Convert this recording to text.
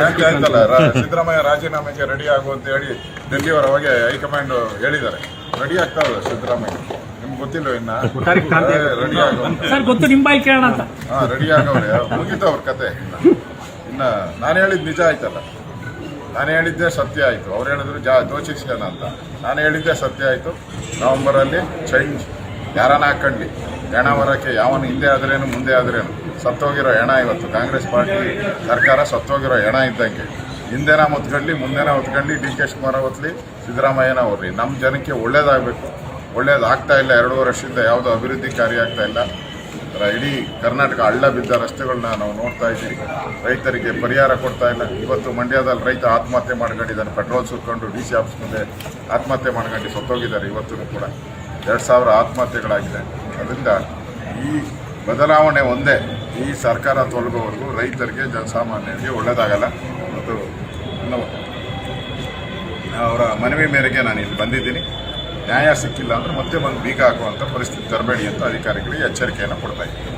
ಯಾಕೆ ಆಯ್ತಲ್ಲ? ಸಿದ್ದರಾಮಯ್ಯ ರಾಜೀನಾಮೆಗೆ ರೆಡಿ ಆಗು ಅಂತ ಹೇಳಿ ಡೆಲ್ಲಿಯವರವಾಗಿ ಹೈಕಮಾಂಡ್ ಹೇಳಿದ್ದಾರೆ. ರೆಡಿ ಆಗ್ತಾವಲ್ಲ ಸಿದ್ದರಾಮಯ್ಯ. ನಿಮ್ಗೆ ಗೊತ್ತಿಲ್ಲ ಇನ್ನ? ರೆಡಿ ಆಗೋ ಸರ್ ಗೊತ್ತು ನಿಮ್ಮ ಬಾಯಿ ಕೇಳೋಣ ಅಂತ. ಹಾ ರೆಡಿ ಆಗವ್ರೆ ಮುಗಿತು ಅವ್ರ ಕತೆ ಇನ್ನ. ಇನ್ನ ನಾನು ಹೇಳಿದ್ ನಿಜ ಆಯ್ತಲ್ಲ. ನಾನು ಹೇಳಿದ್ದೆ ಸತ್ಯ ಆಯ್ತು. ಅವ್ರು ಹೇಳಿದ್ರು ಜಾ ದೋಚಿಸ್ಲೇನ ಅಂತ. ನಾನು ಹೇಳಿದ್ದೆ ಸತ್ಯ ಆಯ್ತು. ನವೆಂಬರಲ್ಲಿ ಚೇಂಜ್ ಯಾರನ್ನ ಹಾಕೊಂಡ್ಲಿ? ಹೆಣ ಬರೋಕ್ಕೆ ಯಾವನು ಹಿಂದೆ ಆದ್ರೇನು, ಮುಂದೆ ಆದ್ರೇನು? ಸತ್ತೋಗಿರೋ ಹೆಣ ಇವತ್ತು. ಕಾಂಗ್ರೆಸ್ ಪಾರ್ಟಿ, ಸರ್ಕಾರ ಸತ್ತೋಗಿರೋ ಹೆಣ ಇದ್ದಂಗೆ. ಹಿಂದೆನ ಹೊತ್ಕೊಂಡ್ಲಿ ಮುಂದೆನ ಹೊತ್ಕೊಂಡು ಡಿ ಕೆ ಶಿವಕುಮಾರ್ ಹೊತ್ಲಿ, ಸಿದ್ದರಾಮಯ್ಯನ ಅವ್ರಿ ನಮ್ಮ ಜನಕ್ಕೆ ಒಳ್ಳೇದಾಗಬೇಕು. ಒಳ್ಳೇದಾಗ್ತಾ ಇಲ್ಲ, ಎರಡೂವರೆ ವರ್ಷದಿಂದ ಯಾವುದೋ ಅಭಿವೃದ್ಧಿ ಕಾರ್ಯ ಆಗ್ತಾ ಇಲ್ಲ. ಇಡೀ ಕರ್ನಾಟಕ ಹಳ್ಳ ಬಿದ್ದ ರಸ್ತೆಗಳನ್ನ ನಾವು ನೋಡ್ತಾ ಇದ್ದೀವಿ. ರೈತರಿಗೆ ಪರಿಹಾರ ಕೊಡ್ತಾ ಇಲ್ಲ. ಇವತ್ತು ಮಂಡ್ಯದಲ್ಲಿ ರೈತ ಆತ್ಮಹತ್ಯೆ ಮಾಡ್ಕೊಂಡಿದ್ದಾನೆ. ಪೆಟ್ರೋಲ್ ಸುಟ್ಕೊಂಡು ಡಿ ಸಿ ಆಫೀಸ್ ಮುಂದೆ ಆತ್ಮಹತ್ಯೆ ಮಾಡ್ಕೊಂಡು ಸತ್ತೋಗಿದ್ದಾರೆ ಇವತ್ತು ಕೂಡ. ಎರಡು ಸಾವಿರ ಆತ್ಮಹತ್ಯೆಗಳಾಗಿದೆ. ಅದರಿಂದ ಈ ಬದಲಾವಣೆ ಒಂದೇ, ಈ ಸರ್ಕಾರ ತೊಲಗೋವರೆಗೂ ರೈತರಿಗೆ ಜನಸಾಮಾನ್ಯರಿಗೆ ಒಳ್ಳೆಯದಾಗಲ್ಲ ಮತ್ತು ಅವರ ಮನವಿ ಮೇರೆಗೆ ನಾನು ಇಲ್ಲಿ ಬಂದಿದ್ದೀನಿ. ನ್ಯಾಯ ಸಿಕ್ಕಿಲ್ಲ ಅಂದರೆ ಮತ್ತೆ ಬಂದು ಬೀಗ ಹಾಕುವಂಥ ಪರಿಸ್ಥಿತಿ ತರಬೇಡಿ ಅಂತ ಅಧಿಕಾರಿಗಳಿಗೆ ಎಚ್ಚರಿಕೆಯನ್ನು ಕೊಡ್ತಾ ಇದ್ದೀನಿ.